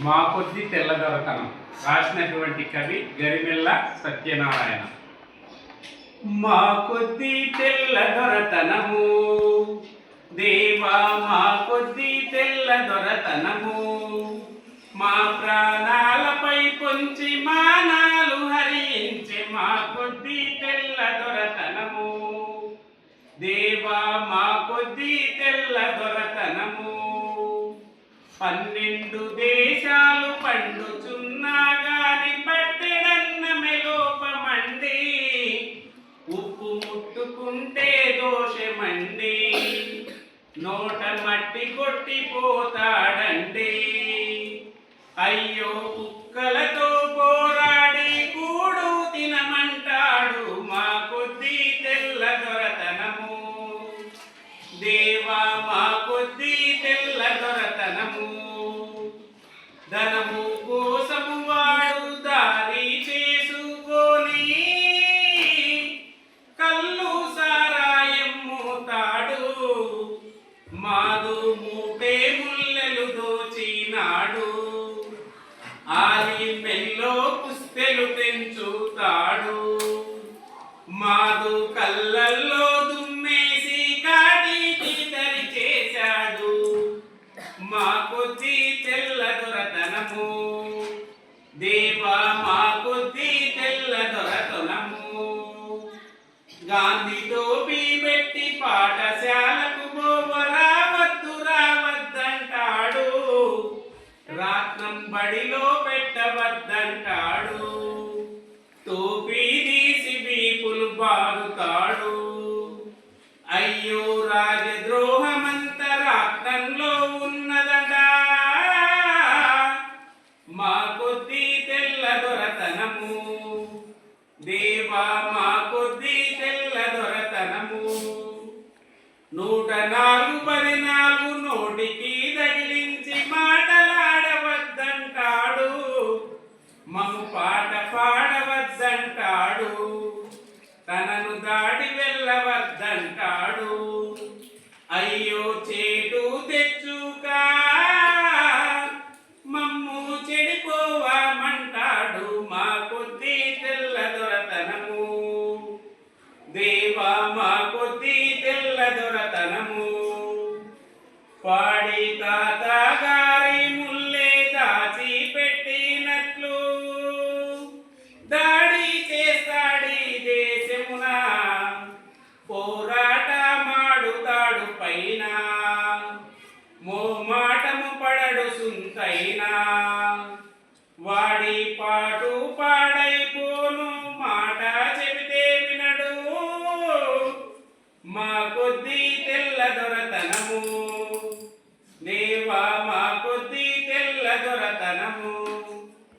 మా కొద్ది తెల్లదొరతనం. రాసినటువంటి కవి గరిమెల్ల సత్యనారాయణ. మా కొద్ది తెల్లదొరతనము. దేవా మా కొద్ది తెల్లదొరతనము. మా ప్రాణాలపై పొంచి మానాలు హరించి మా కొద్ది తెల్లదొరతనము. దేవా మా కొద్ది తెల్లదొరతనము. పన్నెండు దేశ ఉప్పు ముట్టుకుంటే దోషమండి నోట మట్టి కొట్టిపోతాడండి. అయ్యో కుక్కలతో పోరాడి కూడు తినమంటాడు. మా కొద్ది తెల్ల దొరతనము. దేవా నాడు ఆలి మెల్లో పుస్తెలు పెంచుతాడు మాదు కళ్ళల్లో దుమ్మేసి కాటికి తరి చేశాడు. మా కొద్ది తెల్ల దొరతనము. దేవా మా కొద్ది తెల్ల దొరతనము. గాంధీ రాత్నం బడిలో పెట్టవద్దంటాడు టోపీ తీసి బీపులు బారుతాడు. అయ్యో రాజద్రోహమంత రాత్నంలో ఉన్నదట. మా కొద్ది తెల్ల దొరతనము. దేవా మా కొద్ది తెల్ల దొరతనము. నూట నా తైనా